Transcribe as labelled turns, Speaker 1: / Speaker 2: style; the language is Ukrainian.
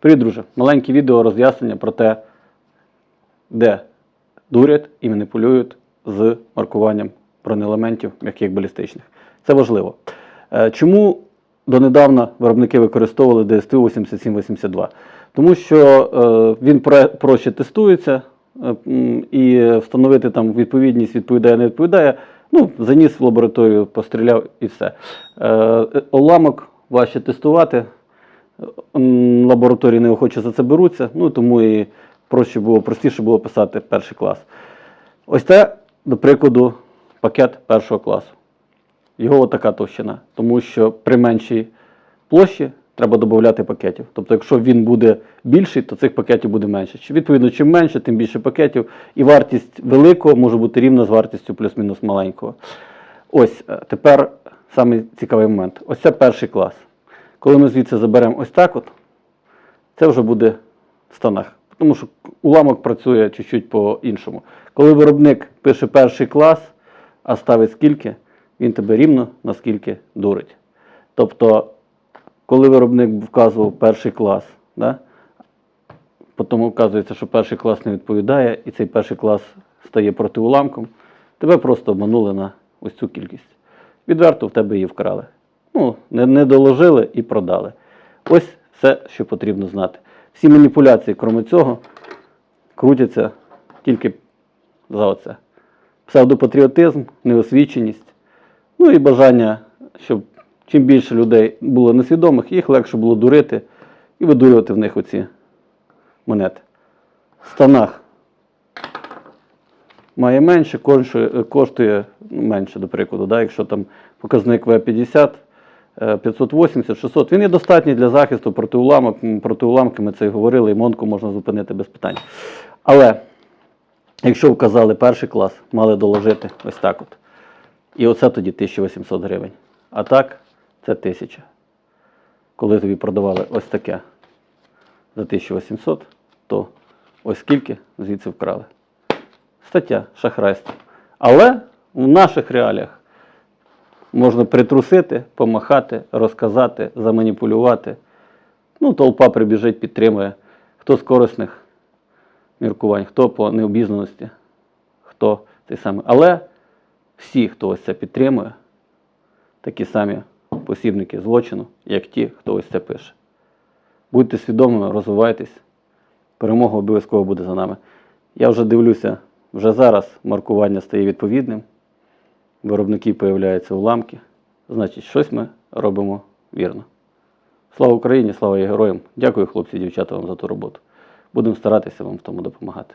Speaker 1: Привіт, друже. Маленьке відео роз'яснення про те, де дурять і маніпулюють з маркуванням бронеелементів м'яких балістичних. Це важливо. Е, Чому донедавна виробники використовували ДСТУ 8782? Тому що е, він проще тестується е, і встановити там відповідність відповідає, не відповідає. Ну, заніс в лабораторію, постріляв і все. Уламок важче тестувати. Лабораторії неохоче за це беруться, ну тому і проще було, простіше було писати перший клас. Ось це, до прикладу, пакет першого класу. Його така товщина, тому що при меншій площі треба додати пакетів. Тобто, якщо він буде більший, то цих пакетів буде менше. Відповідно, чим менше, тим більше пакетів. І вартість великого може бути рівна з вартістю плюс-мінус маленького. Ось е, тепер самий цікавий момент. Ось це перший клас. Коли ми звідси заберемо ось так, от, це вже буде в станах. Тому що уламок працює чуть-чуть по-іншому. Коли виробник пише перший клас, а ставить скільки, він тебе рівно наскільки дурить. Тобто, коли виробник вказував перший клас, да, потім вказується, що перший клас не відповідає, і цей перший клас стає протиуламком, тебе просто обманули на ось цю кількість. Відверто в тебе її вкрали. Ну, не, не доложили і продали. Ось все, що потрібно знати. Всі маніпуляції, крім цього, крутяться тільки за оце. Псевдопатріотизм, неосвіченість, ну і бажання, щоб чим більше людей було несвідомих, їх легше було дурити і видурювати в них оці монети. В станах має менше, коштує, менше, до прикладу. Да? Якщо там показник В50, е, 580, 600, він є достатній для захисту проти уламок. Проти уламки ми це і говорили, і Монку можна зупинити без питань. Але якщо вказали перший клас, мали доложити ось так от. І оце тоді 1800 гривень. А так, це 1000. Коли тобі продавали ось таке за 1800, то ось скільки звідси вкрали. Стаття шахрайство. Але в наших реаліях можна притрусити, помахати, розказати, заманіпулювати. Ну, толпа прибіжить, підтримує. Хто з корисних міркувань, хто по необізнаності, хто цей самий. Але всі, хто ось це підтримує, такі самі посібники злочину, як ті, хто ось це пише. Будьте свідомими, розвивайтесь. Перемога обов'язково буде за нами. Я вже дивлюся, вже зараз маркування стає відповідним. Виробники появляються уламки. Значить, щось ми робимо вірно. Слава Україні, слава її героям. Дякую, хлопці і дівчата, вам за ту роботу. Будемо старатися вам в тому допомагати.